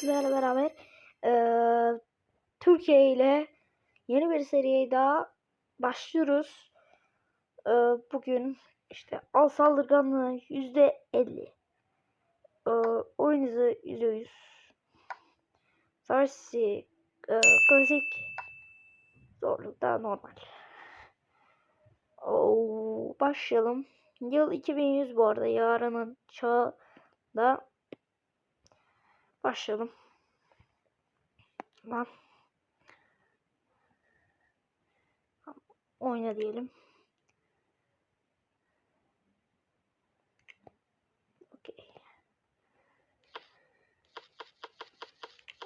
sizlerle beraber eee, Türkiye ile yeni bir seriye daha başlıyoruz. Eee, bugün işte al saldırganlığı yüzde elli. Oyun hızı yüzde yüz. Savaş sesi, eee, klasik zorlukta normal. Oo, başlayalım. Yıl 2100 bu arada yarının çağda başlayalım. Tamam. Oyna diyelim. Okey.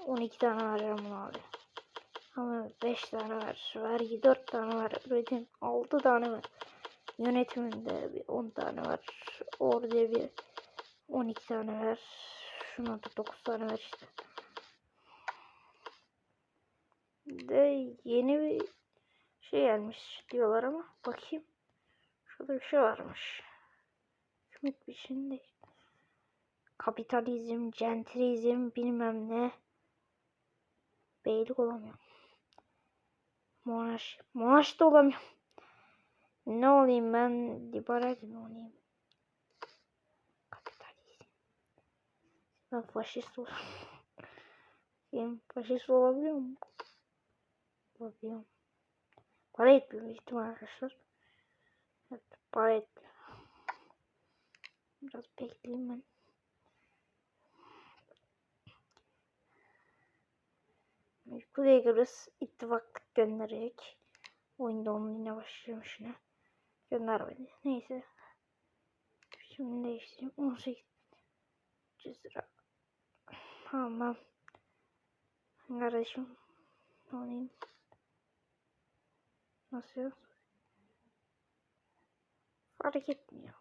12 tane vereceğim buna abi. Ama 5 tane ver. Vergi 4 tane ver. Üretim 6 tane ver. Yönetiminde bir 10 tane var. Orada bir 12 tane ver. Şuna da 9 tane ver işte. De yeni bir şey gelmiş diyorlar ama bakayım. Şurada bir şey varmış. Hükümet biçiminde kapitalizm, centrizm bilmem ne. Beylik olamıyorum. Monarşi. Monarşi de olamıyorum. Ne olayım ben? Liberal mi olayım? Ben faşist olurum. Ben faşist olabiliyor muyum? Olabiliyorum. Para etmiyor büyük ihtimal arkadaşlar. Evet, para etmiyor. Biraz bekleyeyim ben. Kuzey Kıbrıs ittifak gönderecek. Oyunda onun yine başlayacağım işine. Göndermedi. Neyse. Şimdi değiştireyim. 18 lira. Tamam. Kardeşim. Alayım. Nasıl? Fark etmiyor.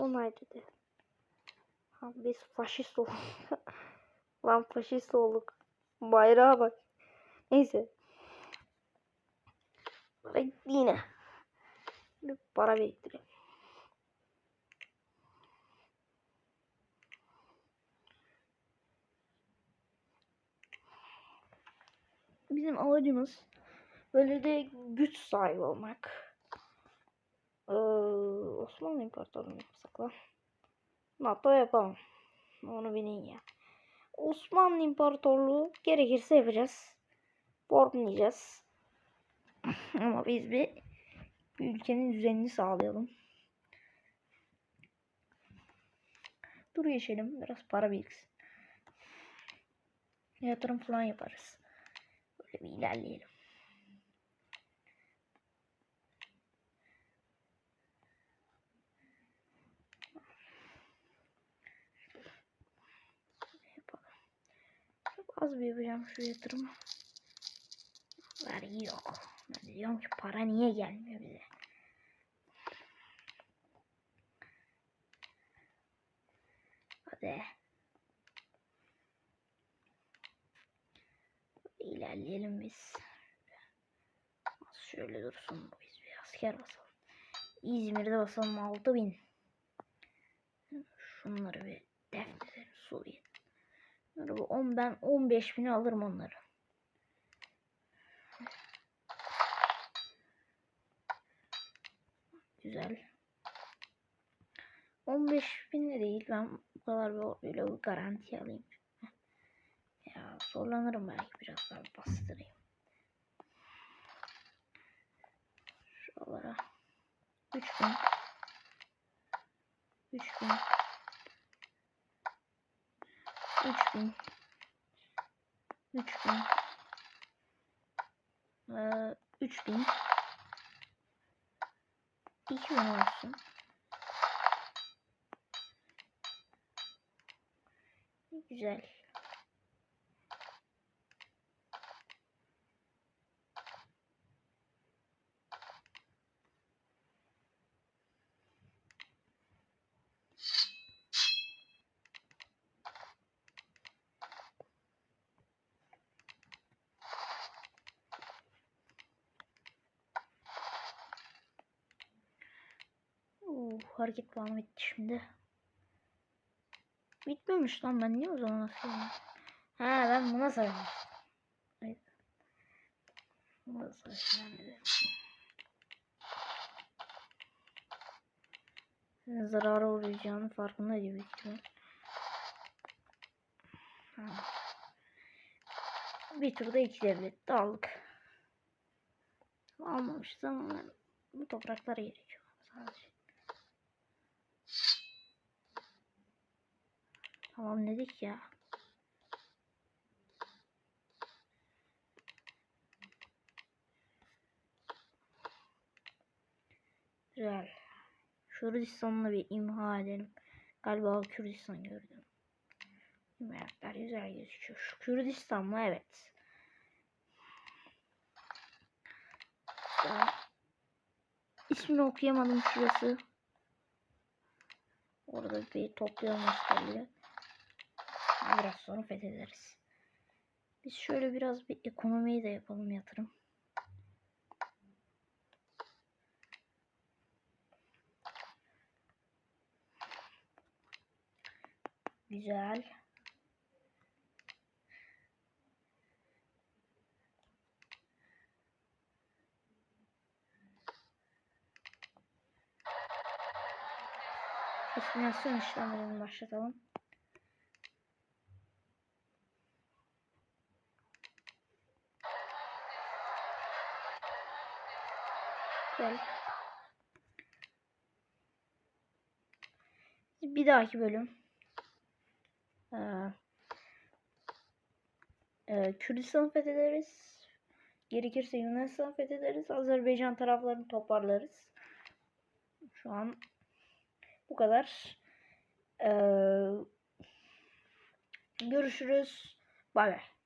Onay dedi. Ha, biz faşist olduk. Lan faşist olduk. Bayrağa bak. Neyse. Para gitti yine. Bir para biriktireyim. Bizim amacımız böyle de güç sahibi olmak. Ee, Osmanlı İmparatorluğu yapsak lan. NATO yapalım. Onu bilin ya. Osmanlı İmparatorluğu gerekirse yapacağız. Bornlayacağız. Ama biz bir, bir ülkenin düzenini sağlayalım. Dur geçelim. Biraz para biriksin. Yatırım falan yaparız. Böyle bir ilerleyelim. Çok az bir yapacağım şu yatırımı. Vergi yok. Ben diyorum ki para niye gelmiyor bize? Hadi. İlerleyelim biz. Şöyle dursun. Biz bir asker basalım. İzmir'de basalım 6000. Şunları bir defnedelim Suriye. Bu 10 ben 15 bini alırım onları. Güzel. 15 bin de değil. Ben bu kadar böyle bir garanti alayım. Ya zorlanırım belki biraz daha bastırayım. Şuralara. 3000 3000 3000 3000 ee, 3000 2000 olsun. Güzel. Oo, hareket puanı bitti şimdi. Bitmemiş lan ben niye o zaman asıyorum? Ha ben buna savaşmıştım. Hayır. Buna. Senin zarara uğrayacağının farkındaydı büyük ihtimal. Ha. Bir turda iki devlet de aldık. Almamışız ama bu topraklara gerekiyor sadece. Tamam dedik ya. Güzel. Kürdistan'la bir imha edelim. Galiba Kürdistan gördüm. Meraklar güzel gözüküyor. Şu Kürdistan mı? Evet. Daha ismini okuyamadım şurası. Orada bir toplayalım askerleri. Biraz sonra fethederiz. Biz şöyle biraz bir ekonomiyi de yapalım yatırım. Güzel. Asimilasyon işlemlerini başlatalım. Güzel. Bir dahaki bölüm ee, e, Kürdistan fethederiz. Gerekirse Yunanistan fethederiz. Azerbaycan taraflarını toparlarız. Şu an bu kadar. Ee, görüşürüz. Bay bay.